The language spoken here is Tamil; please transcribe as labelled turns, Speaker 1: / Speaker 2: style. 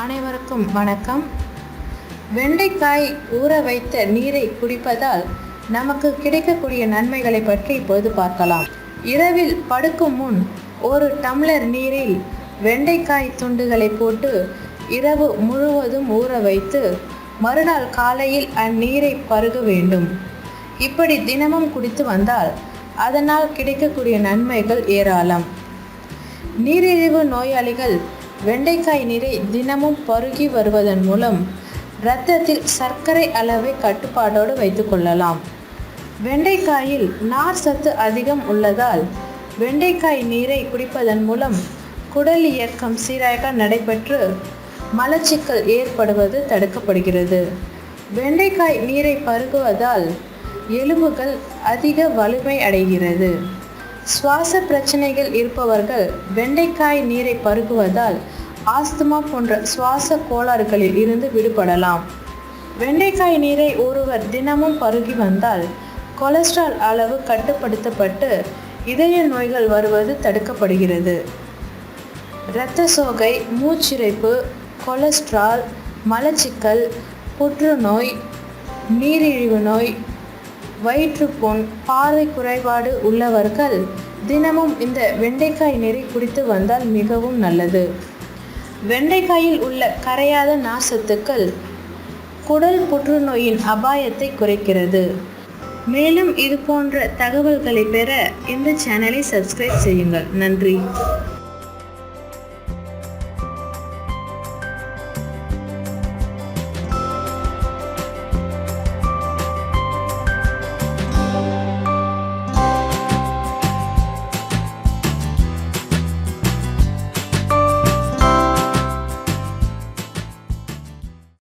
Speaker 1: அனைவருக்கும் வணக்கம். வெண்டைக்காய் ஊற வைத்த நீரை குடிப்பதால் நமக்கு கிடைக்கக்கூடிய நன்மைகளை பற்றி இப்போது பார்க்கலாம். இரவில் படுக்கும் முன் ஒரு டம்ளர் நீரில் வெண்டைக்காய் துண்டுகளை போட்டு இரவு முழுவதும் ஊற வைத்து மறுநாள் காலையில் அந்நீரை பருக வேண்டும். இப்படி தினமும் குடித்து வந்தால் அதனால் கிடைக்கக்கூடிய நன்மைகள் ஏராளம். நீரிழிவு நோயாளிகள் வெண்டைக்காய் நீரை தினமும் பருகி வருவதன் மூலம் இரத்தத்தில் சர்க்கரை அளவை கட்டுப்பாடோடு வைத்துக்கொள்ளலாம் வெண்டைக்காயில் நார் சத்து அதிகம் உள்ளதால் வெண்டைக்காய் நீரை குடிப்பதன் மூலம் குடல் இயக்கம் சீராக நடைபெற்று மலச்சிக்கல் ஏற்படுவது தடுக்கப்படுகிறது. வெண்டைக்காய் நீரை பருகுவதால் எலும்புகள் அதிக வலிமை அடைகிறது. சுவாச பிரச்சனைகள் இருப்பவர்கள் வெண்டைக்காய் நீரை பருகுவதால் ஆஸ்துமா போன்ற சுவாச கோளாறுகளில் இருந்து விடுபடலாம். வெண்டைக்காய் நீரை ஒருவர் தினமும் பருகி வந்தால் கொலஸ்ட்ரால் அளவு கட்டுப்படுத்தப்பட்டு இதய நோய்கள் வருவது தடுக்கப்படுகிறது. இரத்த சோகை மூச்சிறைப்பு கொலஸ்ட்ரால் மலச்சிக்கல் புற்றுநோய் நீரிழிவு நோய் வயிற்றுப்புண் பார்வை குறைபாடு உள்ளவர்கள் தினமும் இந்த வெண்டைக்காய் நீரை குடித்து வந்தால் மிகவும் நல்லது. வெண்டைக்காயில் உள்ள கரையாத நார்சத்துக்கள் குடல் புற்றுநோயின் அபாயத்தை குறைக்கிறது. மேலும் இது போன்ற தகவல்களை பெற இந்த சேனலை சப்ஸ்கிரைப் செய்யுங்கள். நன்றி.